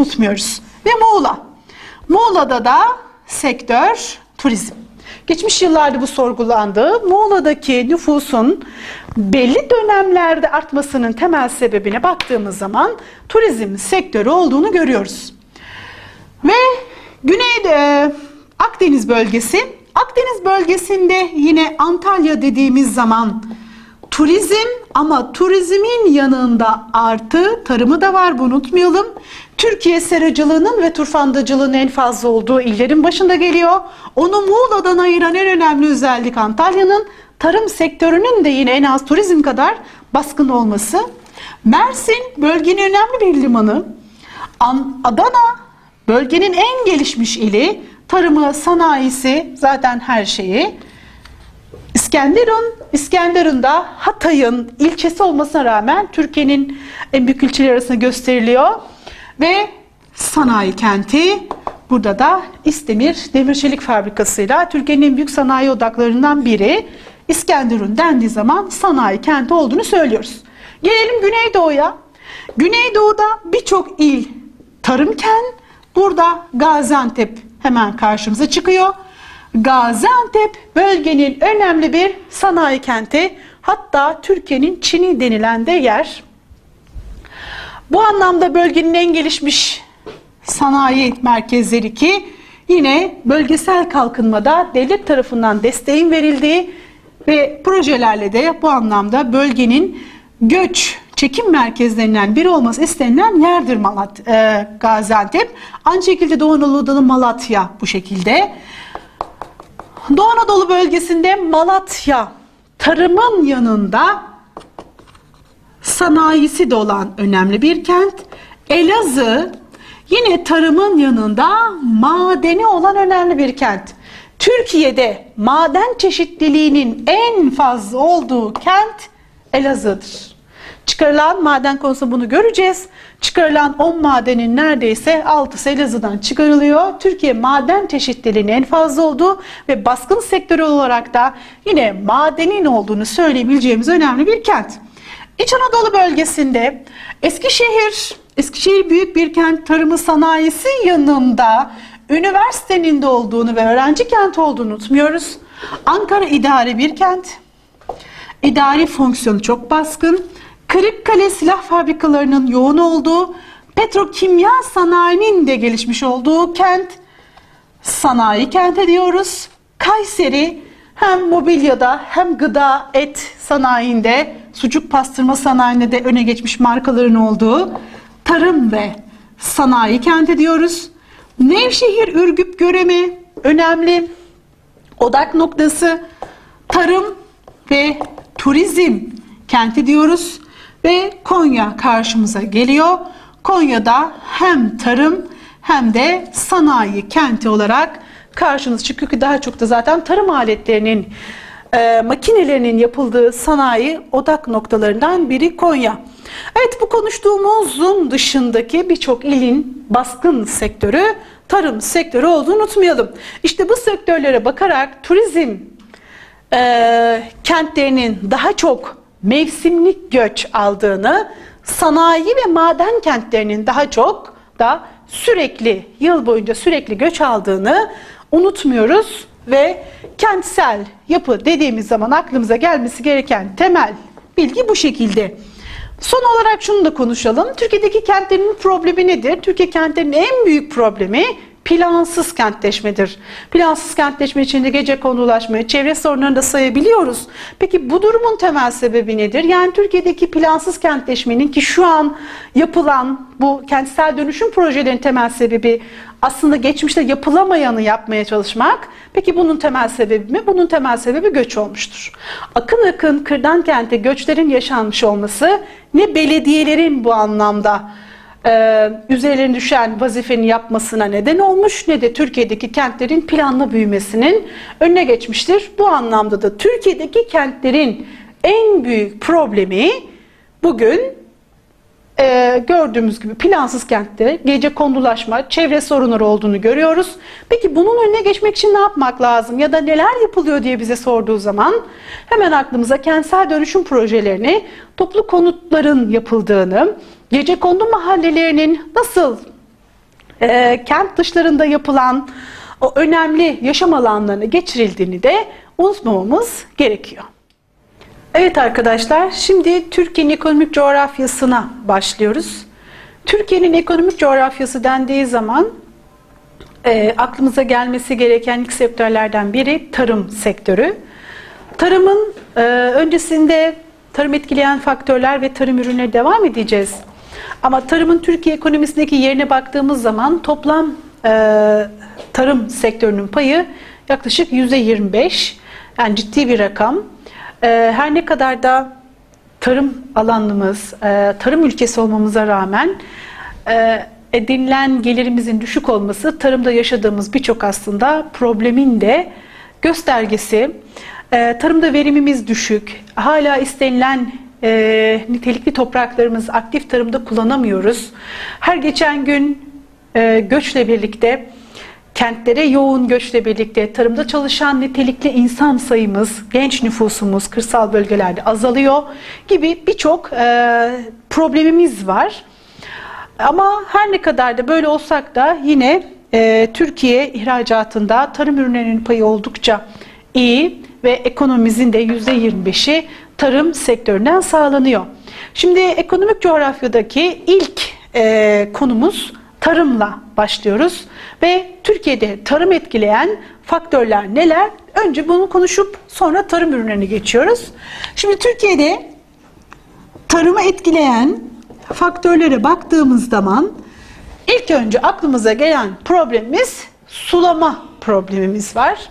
unutmuyoruz. Ve Muğla. Muğla'da da sektör turizm. Geçmiş yıllarda bu sorgulandı. Muğla'daki nüfusun belli dönemlerde artmasının temel sebebine baktığımız zaman turizm sektörü olduğunu görüyoruz. Ve Güneyde Akdeniz bölgesi. Akdeniz bölgesinde yine Antalya dediğimiz zaman turizm ama turizmin yanında artı tarımı da var bunu unutmayalım. Türkiye seracılığının ve turfandacılığının en fazla olduğu illerin başında geliyor. Onu Muğla'dan ayıran en önemli özellik Antalya'nın tarım sektörünün de yine en az turizm kadar baskın olması. Mersin bölgenin önemli bir limanı. Adana bölgenin en gelişmiş ili. Tarımı, sanayisi zaten her şeyi. İskenderun, İskenderun'da Hatay'ın ilçesi olmasına rağmen Türkiye'nin en büyük ilçeleri arasında gösteriliyor. Ve sanayi kenti burada da İstemir Demir Çelik Fabrikası'yla Türkiye'nin en büyük sanayi odaklarından biri İskenderun dendiği zaman sanayi kenti olduğunu söylüyoruz. Gelelim Güneydoğu'ya. Güneydoğu'da birçok il tarımken burada Gaziantep hemen karşımıza çıkıyor. Gaziantep bölgenin önemli bir sanayi kenti. Hatta Türkiye'nin Çin'i denilen de yer. Bu anlamda bölgenin en gelişmiş sanayi merkezleri ki yine bölgesel kalkınmada devlet tarafından desteğin verildiği ve projelerle de bu anlamda bölgenin göç çekim merkezlerinden biri olması istenilen yerdir Malat, e, Gaziantep. Aynı şekilde Doğu Anadolu'da Malatya bu şekilde. Doğu Anadolu bölgesinde Malatya tarımın yanında sanayisi de olan önemli bir kent. Elazığ yine tarımın yanında madeni olan önemli bir kent. Türkiye'de maden çeşitliliğinin en fazla olduğu kent Elazığ'dır. Çıkarılan maden konusunda bunu göreceğiz. Çıkarılan 10 madenin neredeyse 6'sı Elazığ'dan çıkarılıyor. Türkiye maden çeşitliliğinin en fazla olduğu ve baskın sektörü olarak da yine madenin olduğunu söyleyebileceğimiz önemli bir kent. İç Anadolu bölgesinde Eskişehir, Eskişehir büyük bir kent tarımı sanayisi yanında üniversitenin de olduğunu ve öğrenci kent olduğunu unutmuyoruz. Ankara idari bir kent. İdari fonksiyonu çok baskın. Kırıkkale silah fabrikalarının yoğun olduğu, petrokimya sanayinin de gelişmiş olduğu kent, sanayi kenti diyoruz. Kayseri hem mobilyada hem gıda, et sanayinde, sucuk pastırma sanayinde de öne geçmiş markaların olduğu tarım ve sanayi kenti diyoruz. Nevşehir, Ürgüp, Göreme önemli odak noktası tarım ve turizm kenti diyoruz ve Konya karşımıza geliyor. Konya'da hem tarım hem de sanayi kenti olarak karşınız çıkıyor ki daha çok da zaten tarım aletlerinin e, makinelerinin yapıldığı sanayi odak noktalarından biri Konya. Evet bu konuştuğumuzun dışındaki birçok ilin baskın sektörü tarım sektörü olduğunu unutmayalım. İşte bu sektörlere bakarak turizm e, kentlerinin daha çok mevsimlik göç aldığını, sanayi ve maden kentlerinin daha çok da sürekli yıl boyunca sürekli göç aldığını unutmuyoruz ve kentsel yapı dediğimiz zaman aklımıza gelmesi gereken temel bilgi bu şekilde. Son olarak şunu da konuşalım. Türkiye'deki kentlerin problemi nedir? Türkiye kentlerinin en büyük problemi plansız kentleşmedir. Plansız kentleşme içinde gece konulaşmayı, çevre sorunlarını da sayabiliyoruz. Peki bu durumun temel sebebi nedir? Yani Türkiye'deki plansız kentleşmenin ki şu an yapılan bu kentsel dönüşüm projelerinin temel sebebi aslında geçmişte yapılamayanı yapmaya çalışmak. Peki bunun temel sebebi mi? Bunun temel sebebi göç olmuştur. Akın akın kırdan kente göçlerin yaşanmış olması ne belediyelerin bu anlamda e, üzerlerine düşen vazifeni yapmasına neden olmuş ne de Türkiye'deki kentlerin planlı büyümesinin önüne geçmiştir. Bu anlamda da Türkiye'deki kentlerin en büyük problemi bugün e, gördüğümüz gibi plansız kentte gece kondulaşma, çevre sorunları olduğunu görüyoruz. Peki bunun önüne geçmek için ne yapmak lazım ya da neler yapılıyor diye bize sorduğu zaman hemen aklımıza kentsel dönüşüm projelerini, toplu konutların yapıldığını, gece kondu mahallelerinin nasıl e, kent dışlarında yapılan o önemli yaşam alanlarına geçirildiğini de unutmamamız gerekiyor. Evet arkadaşlar, şimdi Türkiye'nin ekonomik coğrafyasına başlıyoruz. Türkiye'nin ekonomik coğrafyası dendiği zaman e, aklımıza gelmesi gereken ilk sektörlerden biri tarım sektörü. Tarımın e, öncesinde tarım etkileyen faktörler ve tarım ürünleri devam edeceğiz. Ama tarımın Türkiye ekonomisindeki yerine baktığımız zaman toplam e, tarım sektörünün payı yaklaşık %25. Yani ciddi bir rakam. E, her ne kadar da tarım alanımız, e, tarım ülkesi olmamıza rağmen e, edinilen gelirimizin düşük olması tarımda yaşadığımız birçok aslında problemin de göstergesi. E, tarımda verimimiz düşük, hala istenilen e, nitelikli topraklarımız aktif tarımda kullanamıyoruz. Her geçen gün e, göçle birlikte kentlere yoğun göçle birlikte tarımda çalışan nitelikli insan sayımız, genç nüfusumuz kırsal bölgelerde azalıyor gibi birçok e, problemimiz var. Ama her ne kadar da böyle olsak da yine e, Türkiye ihracatında tarım ürünlerinin payı oldukça iyi ve ekonomimizin de %25'i tarım sektöründen sağlanıyor. Şimdi ekonomik coğrafyadaki ilk e, konumuz tarımla başlıyoruz ve Türkiye'de tarım etkileyen faktörler neler? Önce bunu konuşup sonra tarım ürünlerine geçiyoruz. Şimdi Türkiye'de tarımı etkileyen faktörlere baktığımız zaman ilk önce aklımıza gelen problemimiz sulama problemimiz var.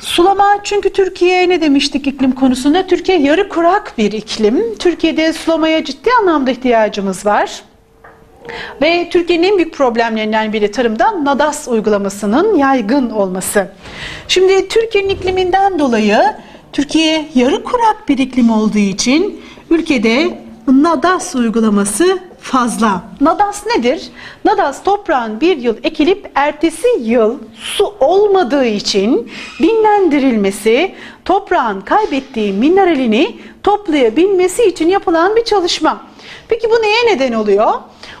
Sulama çünkü Türkiye ne demiştik iklim konusunda? Türkiye yarı kurak bir iklim. Türkiye'de sulamaya ciddi anlamda ihtiyacımız var. Ve Türkiye'nin en büyük problemlerinden biri tarımda NADAS uygulamasının yaygın olması. Şimdi Türkiye'nin ikliminden dolayı Türkiye yarı kurak bir iklim olduğu için ülkede NADAS uygulaması fazla. NADAS nedir? NADAS toprağın bir yıl ekilip ertesi yıl su olmadığı için dinlendirilmesi, toprağın kaybettiği mineralini toplayabilmesi için yapılan bir çalışma. Peki bu neye neden oluyor?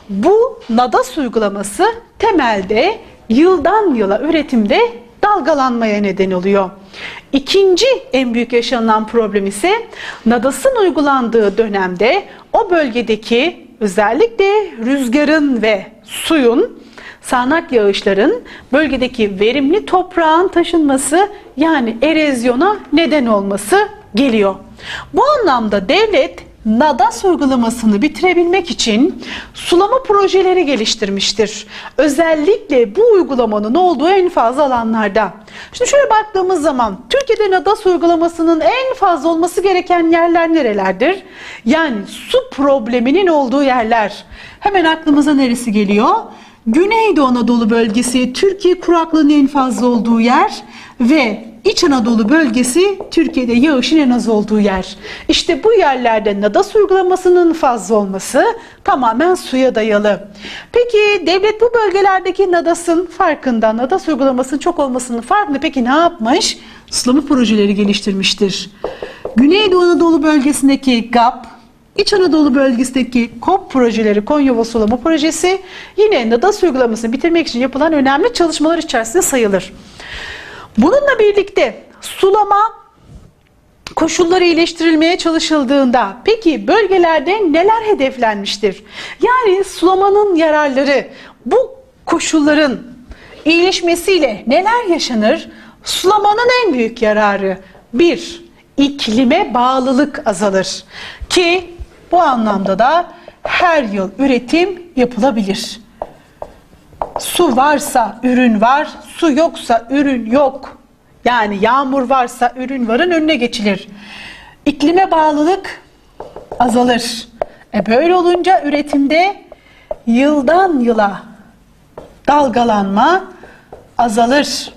Bu NADAS uygulaması temelde yıldan yıla üretimde dalgalanmaya neden oluyor. İkinci en büyük yaşanan problem ise NADAS'ın uygulandığı dönemde o bölgedeki özellikle rüzgarın ve suyun sağanak yağışların bölgedeki verimli toprağın taşınması yani erozyona neden olması geliyor. Bu anlamda devlet NADAS uygulamasını bitirebilmek için sulama projeleri geliştirmiştir. Özellikle bu uygulamanın olduğu en fazla alanlarda. Şimdi şöyle baktığımız zaman Türkiye'de NADAS uygulamasının en fazla olması gereken yerler nerelerdir? Yani su probleminin olduğu yerler. Hemen aklımıza neresi geliyor? Güneydoğu Anadolu bölgesi Türkiye kuraklığının en fazla olduğu yer ve İç Anadolu bölgesi Türkiye'de yağışın en az olduğu yer. İşte bu yerlerde NADAS uygulamasının fazla olması tamamen suya dayalı. Peki devlet bu bölgelerdeki NADAS'ın farkında, NADAS uygulamasının çok olmasının farkında peki ne yapmış? Sulama projeleri geliştirmiştir. Güneydoğu Anadolu bölgesindeki GAP, İç Anadolu bölgesindeki KOP projeleri, Konya Sulama Projesi yine NADAS uygulamasını bitirmek için yapılan önemli çalışmalar içerisinde sayılır. Bununla birlikte sulama koşulları iyileştirilmeye çalışıldığında peki bölgelerde neler hedeflenmiştir? Yani sulamanın yararları bu koşulların iyileşmesiyle neler yaşanır? Sulamanın en büyük yararı bir, iklime bağlılık azalır ki bu anlamda da her yıl üretim yapılabilir. Su varsa ürün var, su yoksa ürün yok. Yani yağmur varsa ürün varın önüne geçilir. İklime bağlılık azalır. E böyle olunca üretimde yıldan yıla dalgalanma azalır.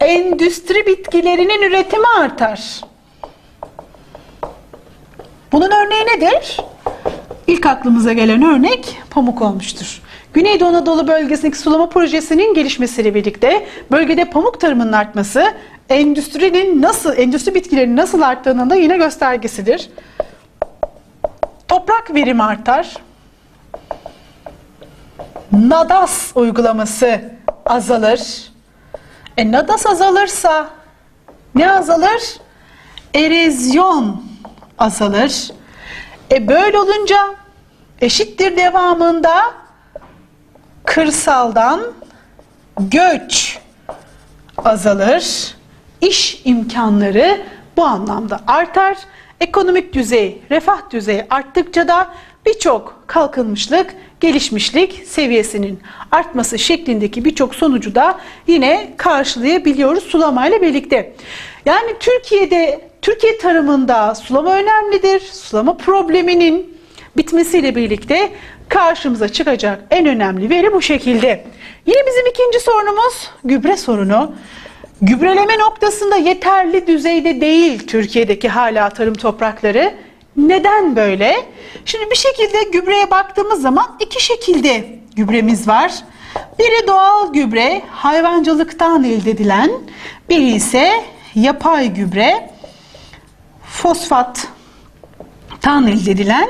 Endüstri bitkilerinin üretimi artar. Bunun örneği nedir? İlk aklımıza gelen örnek pamuk olmuştur. Güneydoğu Anadolu bölgesindeki sulama projesinin gelişmesiyle birlikte bölgede pamuk tarımının artması endüstrinin nasıl, endüstri bitkilerinin nasıl arttığının da yine göstergesidir. Toprak verimi artar. NADAS uygulaması azalır. E NADAS azalırsa ne azalır? Erozyon azalır. E böyle olunca eşittir devamında kırsaldan göç azalır. İş imkanları bu anlamda artar. Ekonomik düzey, refah düzeyi arttıkça da birçok kalkınmışlık, gelişmişlik seviyesinin artması şeklindeki birçok sonucu da yine karşılayabiliyoruz sulamayla birlikte. Yani Türkiye'de, Türkiye tarımında sulama önemlidir. Sulama probleminin bitmesiyle birlikte karşımıza çıkacak en önemli veri bu şekilde. Yine bizim ikinci sorunumuz gübre sorunu. Gübreleme noktasında yeterli düzeyde değil Türkiye'deki hala tarım toprakları. Neden böyle? Şimdi bir şekilde gübreye baktığımız zaman iki şekilde gübremiz var. Biri doğal gübre, hayvancılıktan elde edilen, biri ise yapay gübre, fosfattan elde edilen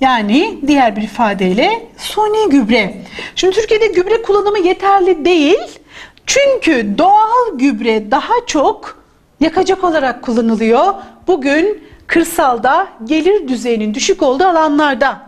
yani diğer bir ifadeyle suni gübre. Şimdi Türkiye'de gübre kullanımı yeterli değil. Çünkü doğal gübre daha çok yakacak olarak kullanılıyor. Bugün kırsalda gelir düzeyinin düşük olduğu alanlarda.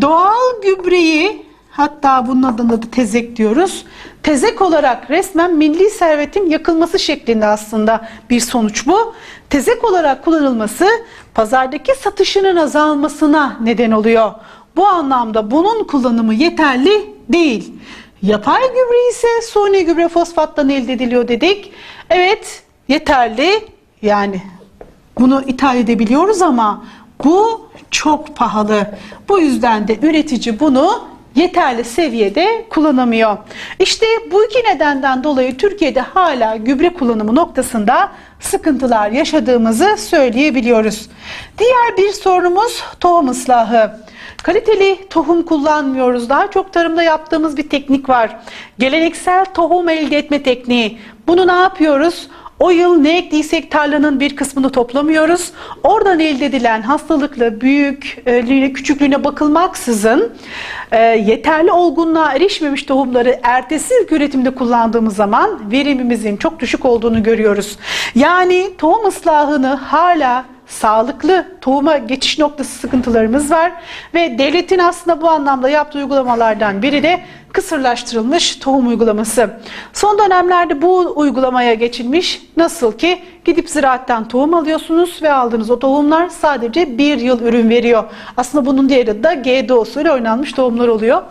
Doğal gübreyi hatta bunun adına da tezek diyoruz. Tezek olarak resmen milli servetin yakılması şeklinde aslında bir sonuç bu. Tezek olarak kullanılması pazardaki satışının azalmasına neden oluyor. Bu anlamda bunun kullanımı yeterli değil. Yapay gübre ise suni gübre fosfattan elde ediliyor dedik. Evet yeterli yani bunu ithal edebiliyoruz ama bu çok pahalı. Bu yüzden de üretici bunu yeterli seviyede kullanamıyor. İşte bu iki nedenden dolayı Türkiye'de hala gübre kullanımı noktasında sıkıntılar yaşadığımızı söyleyebiliyoruz. Diğer bir sorunumuz tohum ıslahı. Kaliteli tohum kullanmıyoruz. Daha çok tarımda yaptığımız bir teknik var. Geleneksel tohum elde etme tekniği. Bunu ne yapıyoruz? O yıl ne ektiysek tarlanın bir kısmını toplamıyoruz. Oradan elde edilen hastalıklı, büyüklüğüne, küçüklüğüne bakılmaksızın e, yeterli olgunluğa erişmemiş tohumları ertesi üretimde kullandığımız zaman verimimizin çok düşük olduğunu görüyoruz. Yani tohum ıslahını hala sağlıklı tohuma geçiş noktası sıkıntılarımız var ve devletin aslında bu anlamda yaptığı uygulamalardan biri de kısırlaştırılmış tohum uygulaması. Son dönemlerde bu uygulamaya geçilmiş. Nasıl ki gidip ziraatten tohum alıyorsunuz ve aldığınız o tohumlar sadece bir yıl ürün veriyor. Aslında bunun diğeri de GDO usulü oynanmış tohumlar oluyor.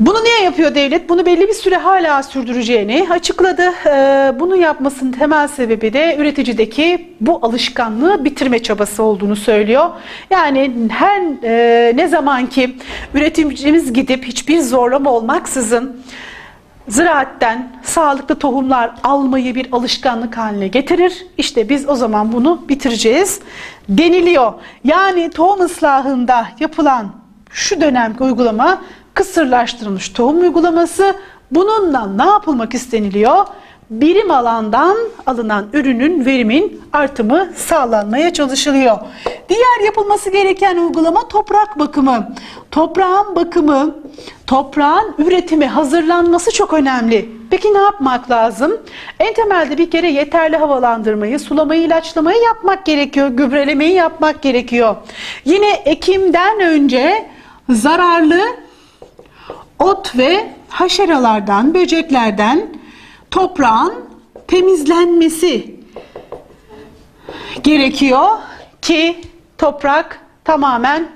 Bunu niye yapıyor devlet? Bunu belli bir süre hala sürdüreceğini açıkladı. Ee, bunu yapmasının temel sebebi de üreticideki bu alışkanlığı bitirme çabası olduğunu söylüyor. Yani her e, ne zaman ki üreticimiz gidip hiçbir zorlama olmaksızın ziraatten sağlıklı tohumlar almayı bir alışkanlık haline getirir. İşte biz o zaman bunu bitireceğiz deniliyor. Yani tohum ıslahında yapılan şu dönemki uygulama kısırlaştırılmış tohum uygulaması. Bununla ne yapılmak isteniliyor? Birim alandan alınan ürünün verimin artımı sağlanmaya çalışılıyor. Diğer yapılması gereken uygulama toprak bakımı. Toprağın bakımı, toprağın üretimi, hazırlanması çok önemli. Peki ne yapmak lazım? En temelde bir kere yeterli havalandırmayı, sulamayı, ilaçlamayı yapmak gerekiyor. Gübrelemeyi yapmak gerekiyor. Yine ekimden önce zararlı ot ve haşeralardan, böceklerden toprağın temizlenmesi gerekiyor ki toprak tamamen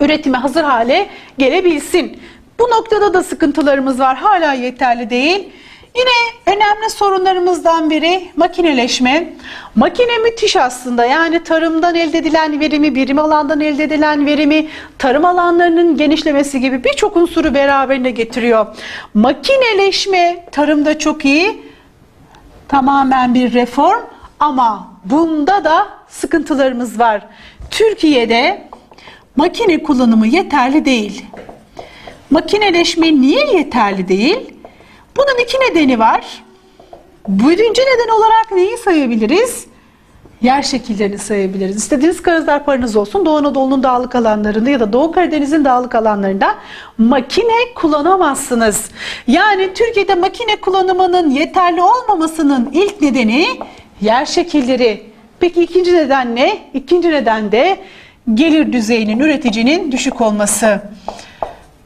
üretime hazır hale gelebilsin. Bu noktada da sıkıntılarımız var. Hala yeterli değil. Yine önemli sorunlarımızdan biri makineleşme. Makine müthiş aslında. Yani tarımdan elde edilen verimi, birim alandan elde edilen verimi, tarım alanlarının genişlemesi gibi birçok unsuru beraberine getiriyor. Makineleşme tarımda çok iyi. Tamamen bir reform ama bunda da sıkıntılarımız var. Türkiye'de makine kullanımı yeterli değil. Makineleşme niye yeterli değil? Bunun iki nedeni var. Birinci neden olarak neyi sayabiliriz? yer şekillerini sayabiliriz. İstediğiniz karadağ paranız olsun. Doğu Anadolu'nun dağlık alanlarında ya da Doğu Karadeniz'in dağlık alanlarında makine kullanamazsınız. Yani Türkiye'de makine kullanımının yeterli olmamasının ilk nedeni yer şekilleri. Peki ikinci neden ne? İkinci neden de gelir düzeyinin üreticinin düşük olması.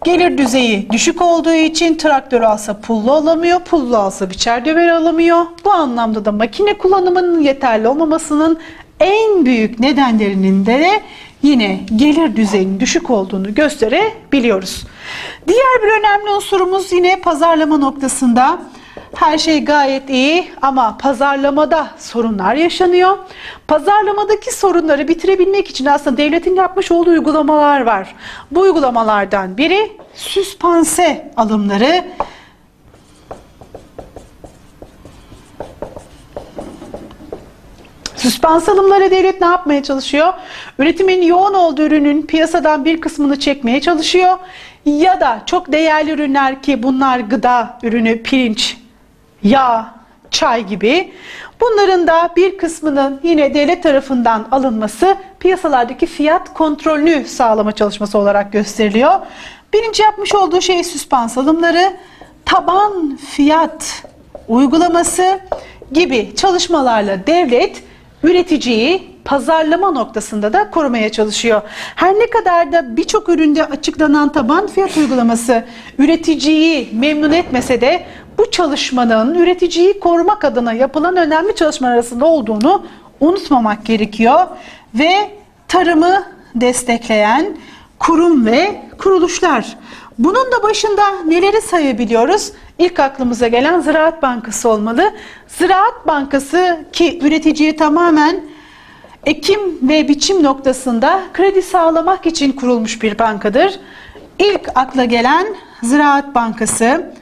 Gelir düzeyi düşük olduğu için traktör alsa pullu alamıyor, pullu alsa biçer döveri alamıyor. Bu anlamda da makine kullanımının yeterli olmamasının en büyük nedenlerinin de yine gelir düzeyinin düşük olduğunu gösterebiliyoruz. Diğer bir önemli unsurumuz yine pazarlama noktasında. Her şey gayet iyi ama pazarlamada sorunlar yaşanıyor. Pazarlamadaki sorunları bitirebilmek için aslında devletin yapmış olduğu uygulamalar var. Bu uygulamalardan biri süspanse alımları. Süspans alımları devlet ne yapmaya çalışıyor? Üretimin yoğun olduğu ürünün piyasadan bir kısmını çekmeye çalışıyor. Ya da çok değerli ürünler ki bunlar gıda ürünü, pirinç, yağ, çay gibi. Bunların da bir kısmının yine devlet tarafından alınması piyasalardaki fiyat kontrolünü sağlama çalışması olarak gösteriliyor. Birinci yapmış olduğu şey süspans alımları, taban fiyat uygulaması gibi çalışmalarla devlet üreticiyi pazarlama noktasında da korumaya çalışıyor. Her ne kadar da birçok üründe açıklanan taban fiyat uygulaması üreticiyi memnun etmese de bu çalışmanın üreticiyi korumak adına yapılan önemli çalışmalar arasında olduğunu unutmamak gerekiyor ve tarımı destekleyen kurum ve kuruluşlar. Bunun da başında neleri sayabiliyoruz? İlk aklımıza gelen Ziraat Bankası olmalı. Ziraat Bankası ki üreticiye tamamen ekim ve biçim noktasında kredi sağlamak için kurulmuş bir bankadır. İlk akla gelen Ziraat Bankası.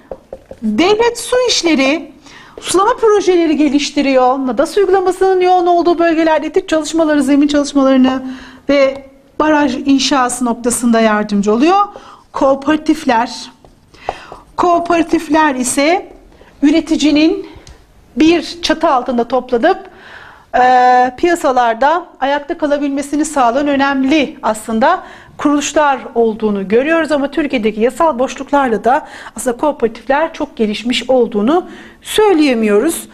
Devlet su işleri sulama projeleri geliştiriyor. NADAS uygulamasının yoğun olduğu bölgelerde etik çalışmaları, zemin çalışmalarını ve baraj inşası noktasında yardımcı oluyor. Kooperatifler. Kooperatifler ise üreticinin bir çatı altında toplanıp e, piyasalarda ayakta kalabilmesini sağlayan önemli aslında kuruluşlar olduğunu görüyoruz ama Türkiye'deki yasal boşluklarla da aslında kooperatifler çok gelişmiş olduğunu söyleyemiyoruz.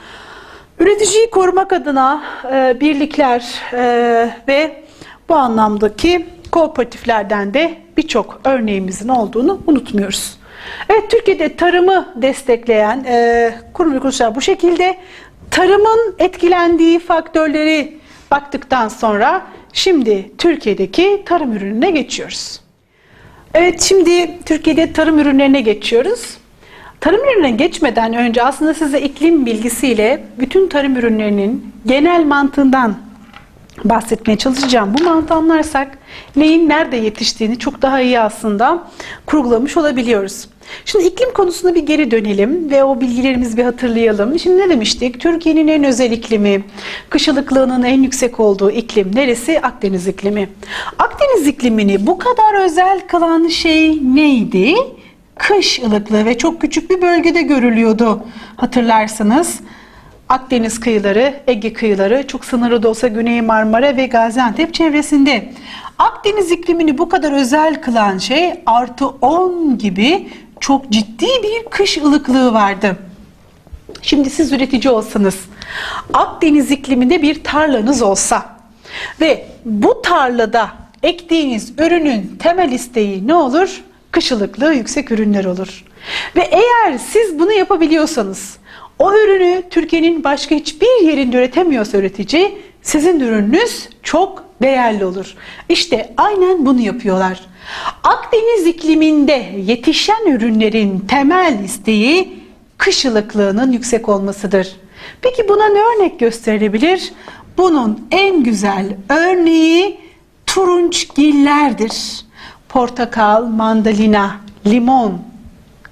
Üreticiyi korumak adına e, birlikler e, ve bu anlamdaki kooperatiflerden de birçok örneğimizin olduğunu unutmuyoruz. Evet Türkiye'de tarımı destekleyen e, kurum ve kuruluşlar bu şekilde. Tarımın etkilendiği faktörleri baktıktan sonra şimdi Türkiye'deki tarım ürününe geçiyoruz. Evet şimdi Türkiye'de tarım ürünlerine geçiyoruz. Tarım ürününe geçmeden önce aslında size iklim bilgisiyle bütün tarım ürünlerinin genel mantığından bahsetmeye çalışacağım. Bu mantığı anlarsak neyin nerede yetiştiğini çok daha iyi aslında kurgulamış olabiliyoruz. Şimdi iklim konusuna bir geri dönelim ve o bilgilerimizi bir hatırlayalım. Şimdi ne demiştik? Türkiye'nin en özel iklimi, kış ılıklığının en yüksek olduğu iklim neresi? Akdeniz iklimi. Akdeniz iklimini bu kadar özel kılan şey neydi? Kış ılıklığı ve çok küçük bir bölgede görülüyordu hatırlarsınız. Akdeniz kıyıları, Ege kıyıları, çok sınırlı da olsa Güney Marmara ve Gaziantep çevresinde. Akdeniz iklimini bu kadar özel kılan şey artı 10 gibi çok ciddi bir kış ılıklığı vardı. Şimdi siz üretici olsanız, Akdeniz ikliminde bir tarlanız olsa ve bu tarlada ektiğiniz ürünün temel isteği ne olur? Kış ılıklığı yüksek ürünler olur. Ve eğer siz bunu yapabiliyorsanız, o ürünü Türkiye'nin başka hiçbir yerinde üretemiyorsa üretici, sizin ürününüz çok değerli olur. İşte aynen bunu yapıyorlar. Akdeniz ikliminde yetişen ürünlerin temel isteği kış ılıklığının yüksek olmasıdır. Peki buna ne örnek gösterilebilir? Bunun en güzel örneği turunçgillerdir. Portakal, mandalina, limon,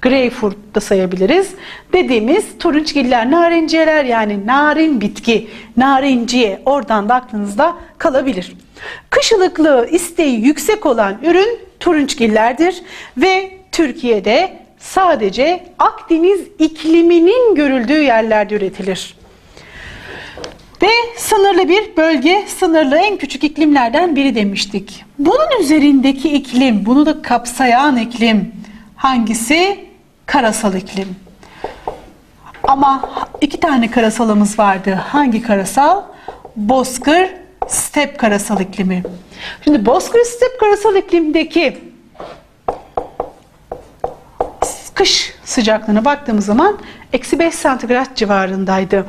greyfurt da sayabiliriz. Dediğimiz turunçgiller, narinciyeler yani narin bitki, narinciye oradan da aklınızda kalabilir. Kış ılıklığı isteği yüksek olan ürün turunçgillerdir ve Türkiye'de sadece Akdeniz ikliminin görüldüğü yerlerde üretilir. Ve sınırlı bir bölge, sınırlı en küçük iklimlerden biri demiştik. Bunun üzerindeki iklim, bunu da kapsayan iklim hangisi? Karasal iklim. Ama iki tane karasalımız vardı. Hangi karasal? Bozkır, step karasal iklimi. Şimdi Bozkır step karasal iklimdeki kış sıcaklığına baktığımız zaman eksi 5 santigrat civarındaydı.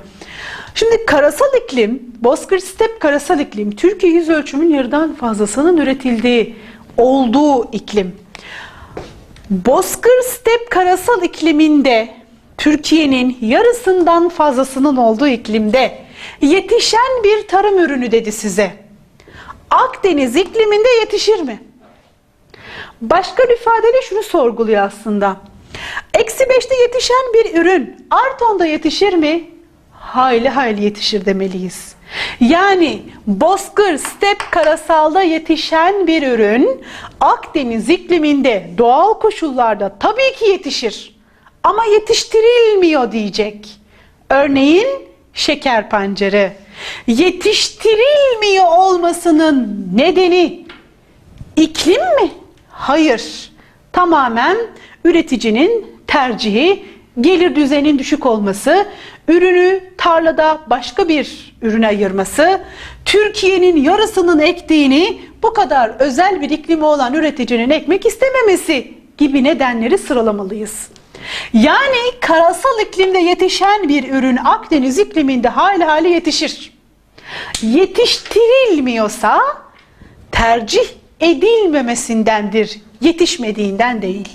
Şimdi karasal iklim, Bozkır step karasal iklim, Türkiye yüz ölçümün yarıdan fazlasının üretildiği, olduğu iklim. Bozkır step karasal ikliminde Türkiye'nin yarısından fazlasının olduğu iklimde yetişen bir tarım ürünü dedi size. Akdeniz ikliminde yetişir mi? Başka bir ifadeyle şunu sorguluyor aslında. Eksi beşte yetişen bir ürün Arton'da yetişir mi? Hayli hayli yetişir demeliyiz. Yani bozkır, step, karasalda yetişen bir ürün Akdeniz ikliminde doğal koşullarda tabii ki yetişir. Ama yetiştirilmiyor diyecek. Örneğin şeker pancarı. Yetiştirilmiyor olmasının nedeni iklim mi? Hayır. Tamamen üreticinin tercihi, gelir düzeyinin düşük olması, ürünü tarlada başka bir ürüne ayırması, Türkiye'nin yarısının ektiğini bu kadar özel bir iklimi olan üreticinin ekmek istememesi gibi nedenleri sıralamalıyız. Yani karasal iklimde yetişen bir ürün Akdeniz ikliminde hali hali yetişir. Yetiştirilmiyorsa tercih edilmemesindendir, yetişmediğinden değil.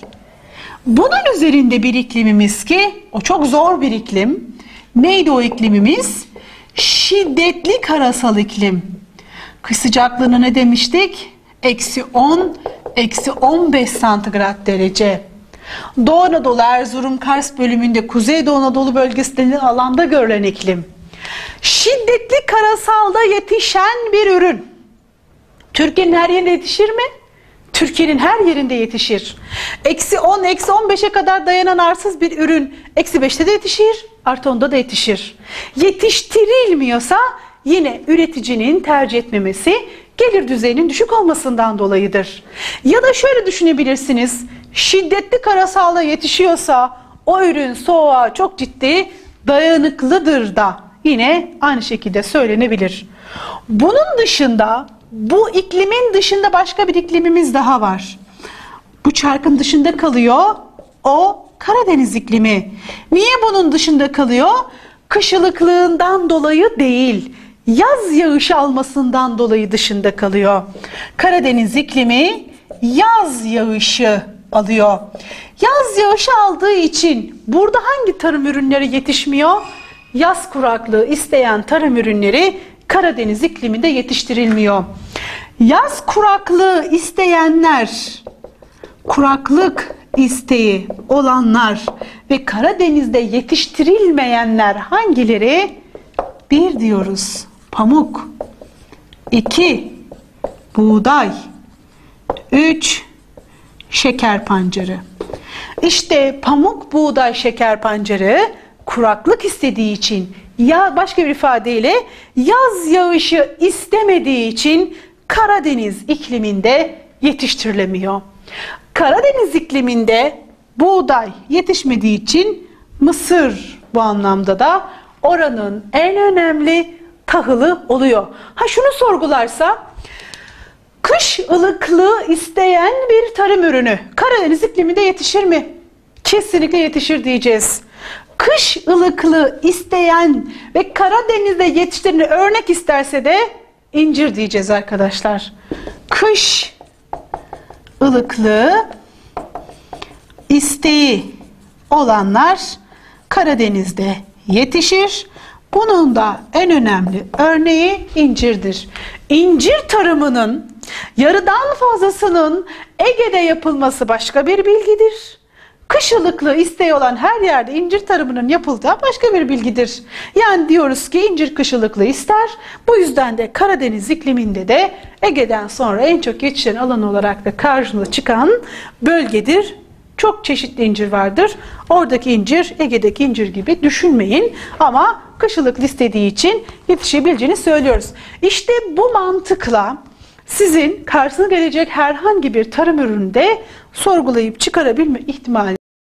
Bunun üzerinde bir iklimimiz ki o çok zor bir iklim. Neydi o iklimimiz? Şiddetli karasal iklim. Kış sıcaklığına ne demiştik? Eksi 10, eksi 15 santigrat derece. Doğu Anadolu, Erzurum, Kars bölümünde Kuzeydoğu Anadolu bölgesinde alanda görülen iklim. Şiddetli karasalda yetişen bir ürün. Türkiye'nin her yerinde yetişir mi? Türkiye'nin her yerinde yetişir. Eksi 10, eksi 15'e kadar dayanan arsız bir ürün eksi 5'te de yetişir, artı 10'da da yetişir. Yetiştirilmiyorsa yine üreticinin tercih etmemesi gelir düzeyinin düşük olmasından dolayıdır. Ya da şöyle düşünebilirsiniz, şiddetli karasalda yetişiyorsa o ürün soğuğa çok ciddi dayanıklıdır da yine aynı şekilde söylenebilir. Bunun dışında bu iklimin dışında başka bir iklimimiz daha var. Bu çarkın dışında kalıyor o Karadeniz iklimi. Niye bunun dışında kalıyor? Kışılıklığından dolayı değil, yaz yağışı almasından dolayı dışında kalıyor. Karadeniz iklimi yaz yağışı alıyor. Yaz yağışı aldığı için burada hangi tarım ürünleri yetişmiyor? Yaz kuraklığı isteyen tarım ürünleri Karadeniz ikliminde yetiştirilmiyor. Yaz kuraklığı isteyenler, kuraklık isteği olanlar ve Karadeniz'de yetiştirilmeyenler hangileri? Bir diyoruz pamuk, iki buğday, üç şeker pancarı. İşte pamuk, buğday, şeker pancarı kuraklık istediği için ya başka bir ifadeyle yaz yağışı istemediği için Karadeniz ikliminde yetiştirilemiyor. Karadeniz ikliminde buğday yetişmediği için mısır bu anlamda da oranın en önemli tahılı oluyor. Ha şunu sorgularsa kış ılıklığı isteyen bir tarım ürünü Karadeniz ikliminde yetişir mi? Kesinlikle yetişir diyeceğiz kış ılıklığı isteyen ve Karadeniz'de yetiştirini örnek isterse de incir diyeceğiz arkadaşlar. Kış ılıklığı isteği olanlar Karadeniz'de yetişir. Bunun da en önemli örneği incirdir. İncir tarımının yarıdan fazlasının Ege'de yapılması başka bir bilgidir. Kışılıklı isteği olan her yerde incir tarımının yapıldığı başka bir bilgidir. Yani diyoruz ki incir kışılıklı ister. Bu yüzden de Karadeniz ikliminde de Ege'den sonra en çok yetişen alan olarak da karşımıza çıkan bölgedir çok çeşitli incir vardır. Oradaki incir Ege'deki incir gibi düşünmeyin ama kışılık istediği için yetişebileceğini söylüyoruz. İşte bu mantıkla sizin karşısına gelecek herhangi bir tarım üründe sorgulayıp çıkarabilme ihtimali